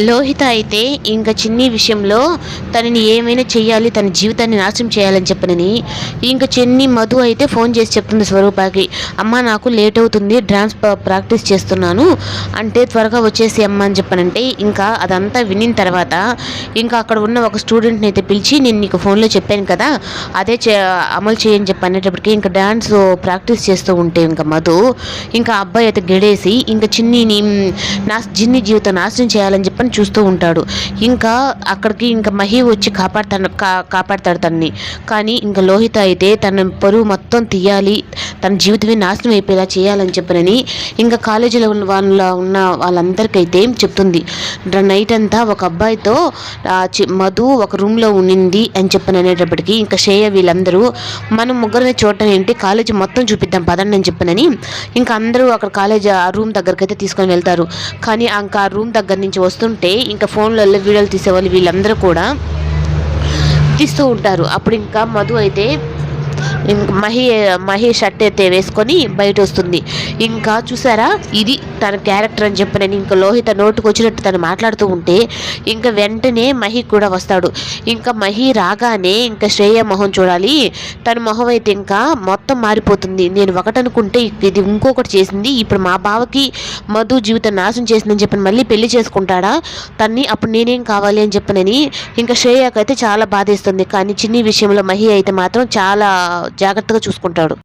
లోహిత అయితే ఇంకా చిన్ని విషయంలో తనని ఏమైనా చేయాలి తన జీవితాన్ని నాశనం చేయాలని చెప్పనని ఇంకా చిన్ని మధు అయితే ఫోన్ చేసి చెప్తుంది స్వరూపాకి అమ్మ నాకు లేట్ అవుతుంది డ్యాన్స్ ప్రాక్టీస్ చేస్తున్నాను అంటే త్వరగా వచ్చేసి అమ్మ అని చెప్పనంటే ఇంకా అదంతా వినిన తర్వాత ఇంకా అక్కడ ఉన్న ఒక స్టూడెంట్ని అయితే పిలిచి నేను నీకు ఫోన్లో చెప్పాను కదా అదే చే అమలు చేయని చెప్పి అనేటప్పటికి ఇంకా డ్యాన్స్ ప్రాక్టీస్ చేస్తూ ఉంటే ఇంకా మధు ఇంకా అబ్బాయి అయితే గెడేసి ఇంకా చిన్నిని నా చిన్ని జీవితం నాశనం చేయాలని చెప్పి చెప్పని చూస్తూ ఉంటాడు. ఇంకా అక్కడికి ఇంకా మహి వచ్చి కాపాడుతాను కా కాపాడతాడు తన్ని. కానీ ఇంకా లోహిత అయితే తన పరువు మొత్తం తీయాలి తన జీవితమే నాశనం అయిపోయేలా చేయాలని చెప్పనని ఇంకా కాలేజీలో ఉన్న వాళ్ళ ఉన్న వాళ్ళందరికైతే చెప్తుంది. నైట్ అంతా ఒక అబ్బాయితో మధు ఒక రూమ్లో ఉండింది అని చెప్పని అనేటప్పటికీ ఇంకా శ్రేయ వీళ్ళందరూ మనం ముగ్గురిని చూడటం ఏంటి? కాలేజీ మొత్తం చూపిద్దాం పదండి అని చెప్పనని ఇంకా అందరూ అక్కడ కాలేజ్ ఆ రూమ్ దగ్గరికి అయితే తీసుకొని వెళ్తారు. కానీ ఇంకా ఆ రూమ్ దగ్గర నుంచి వస్తుంటే ఇంకా ఫోన్లలో వీడియోలు తీసేవాళ్ళు వీళ్ళందరూ కూడా తీస్తూ ఉంటారు. అప్పుడు ఇంకా మధు అయితే ఇంక మహి మహి షర్ట్ అయితే వేసుకొని బయట వస్తుంది ఇంకా చూసారా? ఇది తన క్యారెక్టర్ అని చెప్పనని ఇంకా లోహిత నోటుకు వచ్చినట్టు తను మాట్లాడుతూ ఉంటే ఇంకా వెంటనే మహి కూడా వస్తాడు. ఇంకా మహి రాగానే ఇంకా శ్రేయ మొహం చూడాలి. తన మొహం అయితే ఇంకా మొత్తం మారిపోతుంది. నేను ఒకటనుకుంటే ఇది ఇంకొకటి చేసింది. ఇప్పుడు మా బావకి మధు జీవితం నాశనం చేసిందని చెప్పి మళ్ళీ పెళ్ళి చేసుకుంటాడా? తన్ని అప్పుడు నేనేం కావాలి అని చెప్పనని ఇంకా శ్రేయకైతే చాలా బాధేస్తుంది. కానీ చిన్ని విషయంలో మహి అయితే మాత్రం చాలా జాగ్రత్తగా చూసుకుంటాడు.